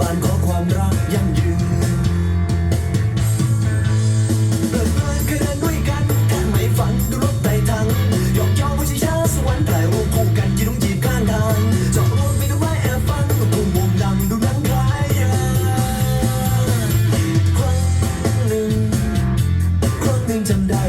บานขอความรักยั่งยืนเปิดเผยเคยเดินด้วยกันแค่ไม่ฝันดูรถไต่ทางหยอกเย้าผู้ชายชาสวรรค์ถ่ายรูปคู่กันยืนตรงจีบข้างทางจอดรถไปดูไม้แอบฟังลูกทุ่งวงดังดูนังคลายยาครั้งหนึ่งครั้งหนึ่งจำได้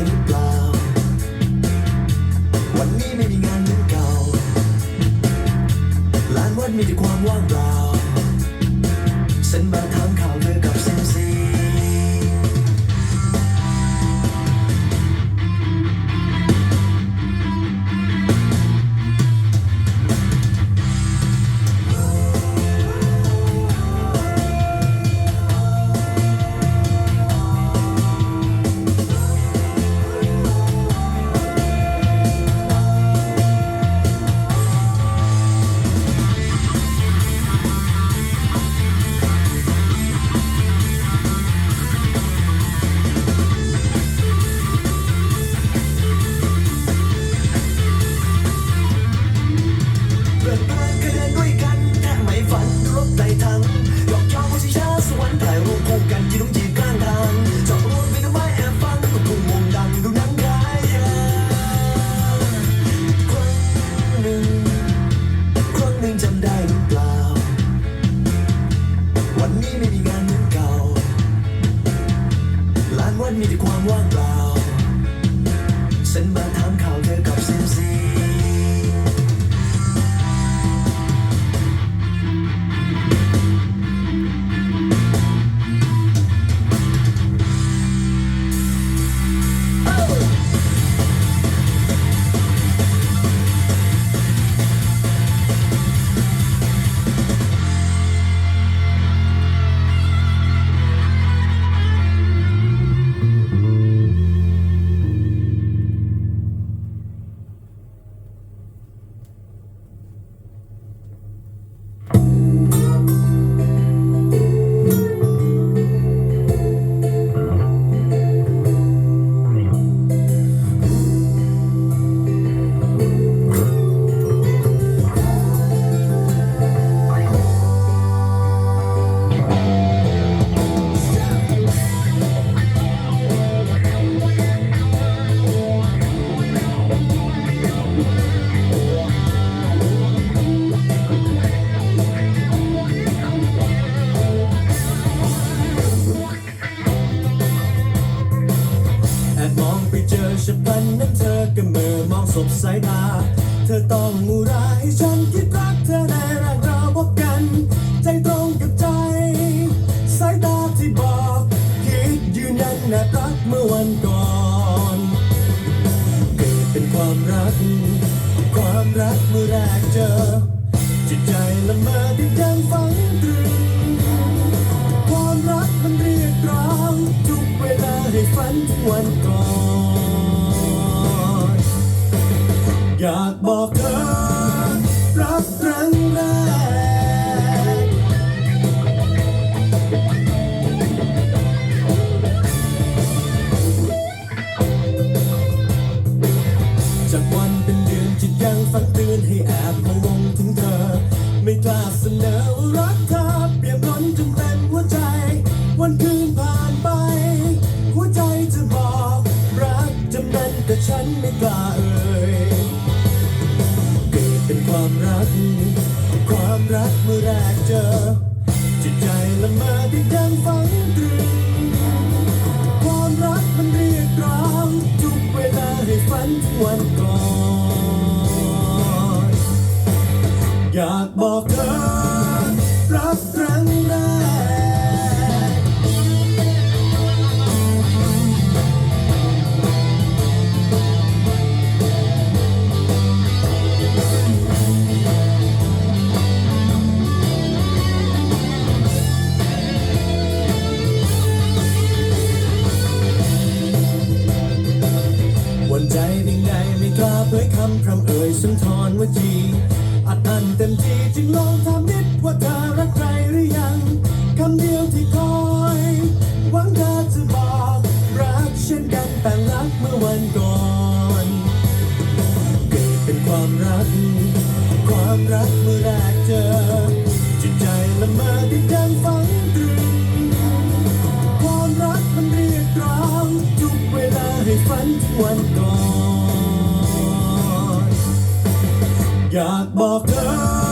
ันนั้นเธอก็เมื่อมองสบสายตา เธอต้องมูราให้ฉันคิดรักเธอในแรกเราพบกัน ใจตรงกับใจ สายตาที่บอกคิดยืนยันแนบรักเมื่อวันก่อนเกิดเป็นความรัก ความรักเมื่อแรกเจอ จิตใจละเมอที่ยังฝังตรึงความรักมันเรียกร้องทุกเวลาให้ฝันถึงวันก่อน อยากบอกเธอ รักครั้งแรกจากวันเป็นเดือนจิตยังฝันเตือนให้แอบพะวง ความรักเมื่อแรกเจอ จิตใจละเมอที่ยังฝังตรึง ความรักมันเรียกร้องทุกเวลาให้ฝันถึงวันก่อน อยากบอกเธอ รักครั้งแรก ใจใด้ไงไม่กล้าเผยคำพร่ำเอ่ยสุนทรวจีอัดอั้นเต็มทีจึงลองทำนิดว่าเธอรักใครหรือยังคำเดียวที่คอยหวังเธอจะบอกรักเช่นกันแต่รักเมื่อวันก่อนเกิดเป็นความรัก ความรักเมื่อแรกเจอจิตใจละเมอที่ดังฝัง ในฝันที่วันก่อน อยากบอกเธอ